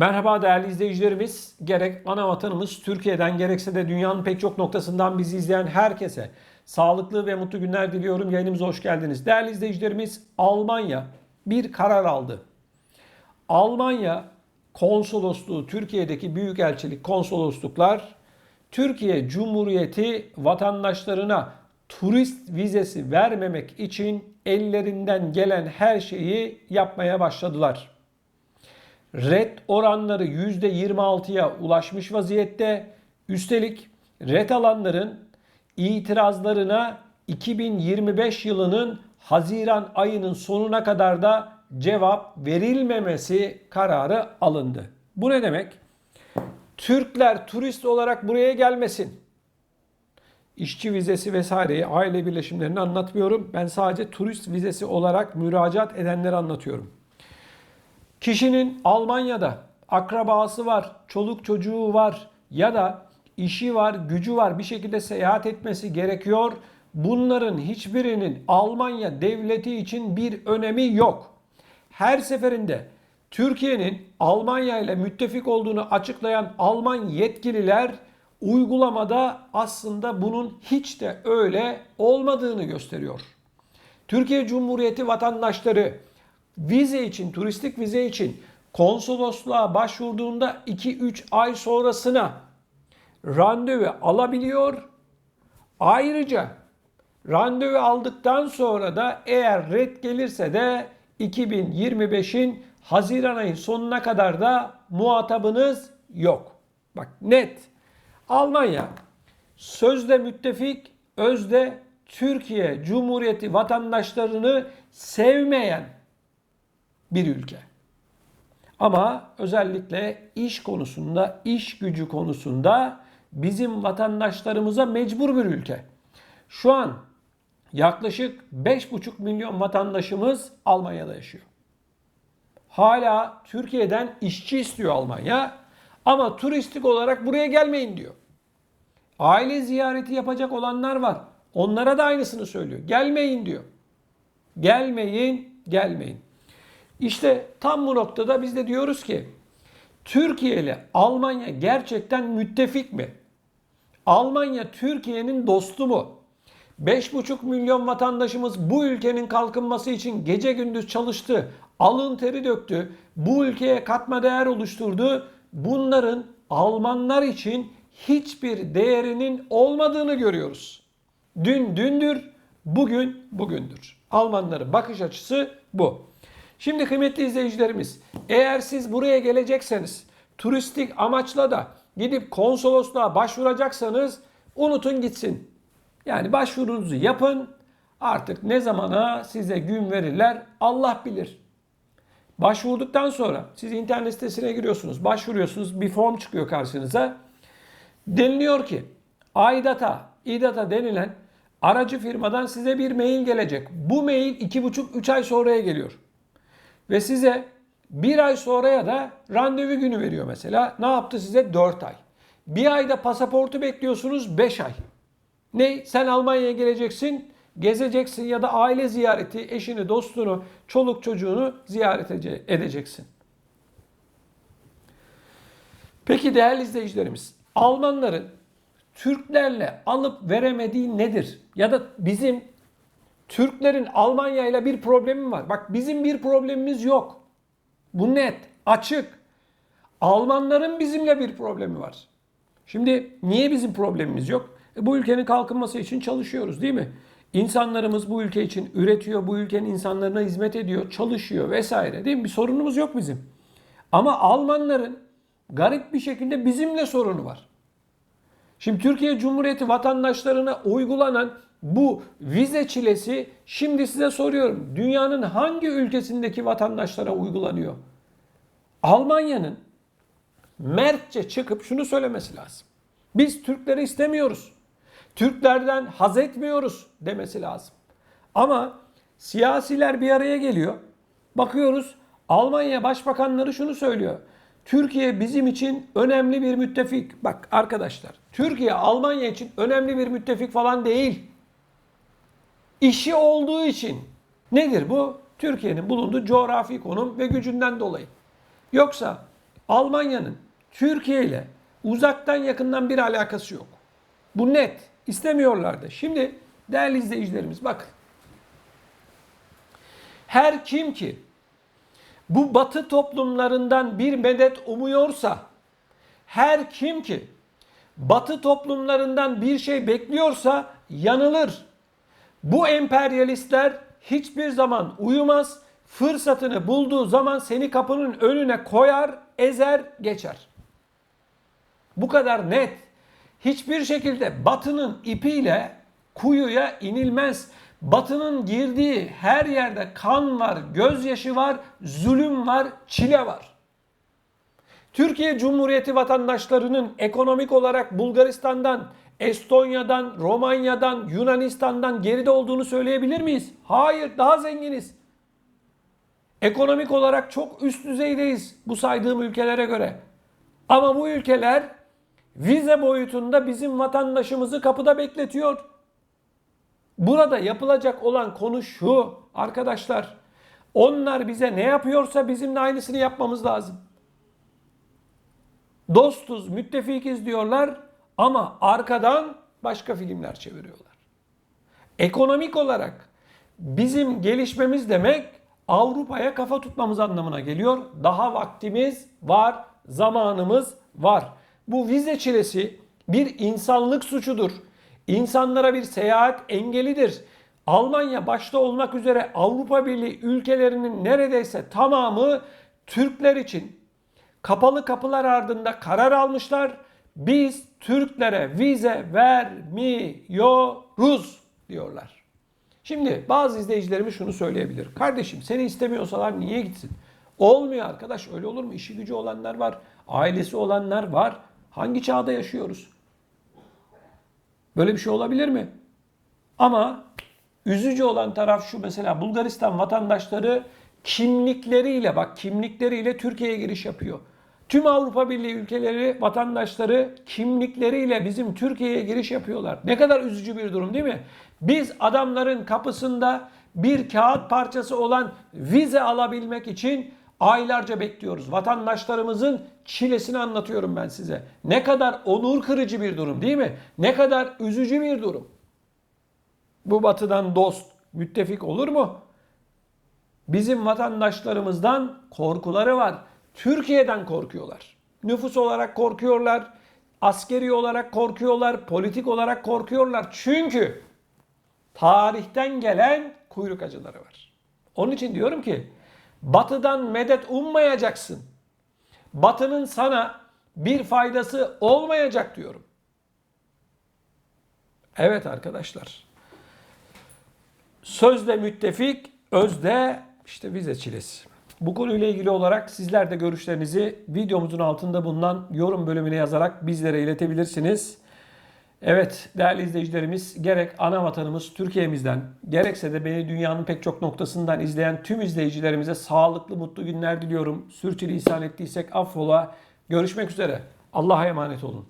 Merhaba değerli izleyicilerimiz. Gerek ana vatanımız Türkiye'den gerekse de dünyanın pek çok noktasından bizi izleyen herkese sağlıklı ve mutlu günler diliyorum. Yayınımıza hoş geldiniz. Değerli izleyicilerimiz Almanya bir karar aldı. Almanya konsolosluğu, Türkiye'deki büyükelçilik konsolosluklar Türkiye Cumhuriyeti vatandaşlarına turist vizesi vermemek için ellerinden gelen her şeyi yapmaya başladılar. Red oranları %26'ya ulaşmış vaziyette. Üstelik red alanların itirazlarına 2025 yılının Haziran ayının sonuna kadar da cevap verilmemesi kararı alındı. Bu ne demek? Türkler turist olarak buraya gelmesin. İşçi vizesi vesaireyi, aile birleşimlerini anlatmıyorum. Ben sadece turist vizesi olarak müracaat edenleri anlatıyorum. Kişinin Almanya'da akrabası var, çoluk çocuğu var ya da işi var, gücü var bir şekilde seyahat etmesi gerekiyor. Bunların hiçbirinin Almanya devleti için bir önemi yok. Her seferinde Türkiye'nin Almanya ile müttefik olduğunu açıklayan Alman yetkililer uygulamada aslında bunun hiç de öyle olmadığını gösteriyor. Türkiye Cumhuriyeti vatandaşları vize için, turistik vize için konsolosluğa başvurduğunda 2-3 ay sonrasına randevu alabiliyor. Ayrıca randevu aldıktan sonra da eğer red gelirse de 2025'in Haziran ayı sonuna kadar da muhatabınız yok. Bak net. Almanya sözde müttefik, özde Türkiye Cumhuriyeti vatandaşlarını sevmeyen bir ülke. Ama özellikle iş konusunda, iş gücü konusunda bizim vatandaşlarımıza mecbur bir ülke. Şu an yaklaşık 5,5 milyon vatandaşımız Almanya'da yaşıyor. Hala Türkiye'den işçi istiyor Almanya ama turistik olarak buraya gelmeyin diyor. Aile ziyareti yapacak olanlar var. Onlara da aynısını söylüyor. Gelmeyin diyor. Gelmeyin, gelmeyin. İşte tam bu noktada biz de diyoruz ki Türkiye ile Almanya gerçekten müttefik mi? Almanya Türkiye'nin dostu mu? 5,5 milyon vatandaşımız bu ülkenin kalkınması için gece gündüz çalıştı, alın teri döktü, bu ülkeye katma değer oluşturdu. Bunların Almanlar için hiçbir değerinin olmadığını görüyoruz. Dün dündür, bugün bugündür. Almanların bakış açısı bu. Şimdi kıymetli izleyicilerimiz, eğer siz buraya gelecekseniz, turistik amaçla da gidip konsolosluğa başvuracaksanız unutun gitsin. Yani başvurunuzu yapın. Artık ne zamana size gün verirler Allah bilir. Başvurduktan sonra siz internet sitesine giriyorsunuz, başvuruyorsunuz, bir form çıkıyor karşınıza. Deniliyor ki Aydata, İdata denilen aracı firmadan size bir mail gelecek. Bu mail 2,5-3 ay sonraya geliyor. Ve size bir ay sonraya da randevu günü veriyor mesela. Ne yaptı size? 4 ay. Bir ayda pasaportu bekliyorsunuz 5 ay. Ne? Sen Almanya'ya geleceksin, gezeceksin ya da aile ziyareti, eşini, dostunu, çoluk çocuğunu ziyaret edeceksin. Peki değerli izleyicilerimiz, Almanların Türklerle alıp veremediği nedir? Ya da bizim Türklerin Almanya ile bir problemi var. Bak bizim bir problemimiz yok. Bu net, açık. Almanların bizimle bir problemi var. Şimdi niye bizim problemimiz yok? E, bu ülkenin kalkınması için çalışıyoruz değil mi? İnsanlarımız bu ülke için üretiyor, bu ülkenin insanlarına hizmet ediyor, çalışıyor vesaire değil mi? Bir sorunumuz yok bizim. Ama Almanların garip bir şekilde bizimle sorunu var. Şimdi Türkiye Cumhuriyeti vatandaşlarına uygulanan bu vize çilesi şimdi size soruyorum. Dünyanın hangi ülkesindeki vatandaşlara uygulanıyor? Almanya'nın mertçe çıkıp şunu söylemesi lazım. Biz Türkleri istemiyoruz. Türklerden haz etmiyoruz demesi lazım. Ama siyasiler bir araya geliyor. Bakıyoruz Almanya başbakanları şunu söylüyor. Türkiye bizim için önemli bir müttefik. Bak arkadaşlar, Türkiye Almanya için önemli bir müttefik falan değil. İşi olduğu için. Nedir bu? Türkiye'nin bulunduğu coğrafi konum ve gücünden dolayı. Yoksa Almanya'nın Türkiye ile uzaktan yakından bir alakası yok. Bu net. İstemiyorlardı. Şimdi değerli izleyicilerimiz bakın. Her kim ki bu batı toplumlarından bir medet umuyorsa, her kim ki batı toplumlarından bir şey bekliyorsa yanılır. Bu emperyalistler hiçbir zaman uyumaz. Fırsatını bulduğu zaman seni kapının önüne koyar, ezer, geçer. Bu kadar net. Hiçbir şekilde batının ipiyle kuyuya inilmez. Batının girdiği her yerde kan var, gözyaşı var, zulüm var, çile var. Türkiye Cumhuriyeti vatandaşlarının ekonomik olarak Bulgaristan'dan, Estonya'dan, Romanya'dan, Yunanistan'dan geride olduğunu söyleyebilir miyiz? Hayır, daha zenginiz. Ekonomik olarak çok üst düzeydeyiz bu saydığım ülkelere göre. Ama bu ülkeler vize boyutunda bizim vatandaşımızı kapıda bekletiyor. Burada yapılacak olan konu şu arkadaşlar. Onlar bize ne yapıyorsa bizim de aynısını yapmamız lazım. Dostuz, müttefikiz diyorlar ama arkadan başka filmler çeviriyorlar. Ekonomik olarak bizim gelişmemiz demek Avrupa'ya kafa tutmamız anlamına geliyor. Daha vaktimiz var, zamanımız var. Bu vize çilesi bir insanlık suçudur. İnsanlara bir seyahat engelidir. Almanya başta olmak üzere Avrupa Birliği ülkelerinin neredeyse tamamı Türkler için kapalı kapılar ardında karar almışlar. Biz Türklere vize vermiyoruz diyorlar. Şimdi bazı izleyicilerimiz şunu söyleyebilir. Kardeşim seni istemiyorsalar niye gitsin? Olmuyor arkadaş öyle olur mu? İşi gücü olanlar var. Ailesi olanlar var. Hangi çağda yaşıyoruz? Böyle bir şey olabilir mi? Ama üzücü olan taraf şu mesela Bulgaristan vatandaşları kimlikleriyle bak kimlikleriyle Türkiye'ye giriş yapıyor. Tüm Avrupa Birliği ülkeleri vatandaşları kimlikleriyle bizim Türkiye'ye giriş yapıyorlar. Ne kadar üzücü bir durum değil mi? Biz adamların kapısında bir kağıt parçası olan vize alabilmek için aylarca bekliyoruz. Vatandaşlarımızın çilesini anlatıyorum ben size. Ne kadar onur kırıcı bir durum değil mi? Ne kadar üzücü bir durum. Bu batıdan dost, müttefik olur mu? Bizim vatandaşlarımızdan korkuları var. Türkiye'den korkuyorlar. Nüfus olarak korkuyorlar, askeri olarak korkuyorlar, politik olarak korkuyorlar. Çünkü tarihten gelen kuyruk acıları var. Onun için diyorum ki batıdan medet ummayacaksın. Batının sana bir faydası olmayacak diyorum. Evet arkadaşlar. Sözde müttefik, özde işte vize çilesi. Bu konuyla ilgili olarak sizler de görüşlerinizi videomuzun altında bulunan yorum bölümüne yazarak bizlere iletebilirsiniz. Evet değerli izleyicilerimiz gerek ana vatanımız Türkiye'mizden gerekse de beni dünyanın pek çok noktasından izleyen tüm izleyicilerimize sağlıklı mutlu günler diliyorum. Sürçülisan ettiysek affola. Görüşmek üzere. Allah'a emanet olun.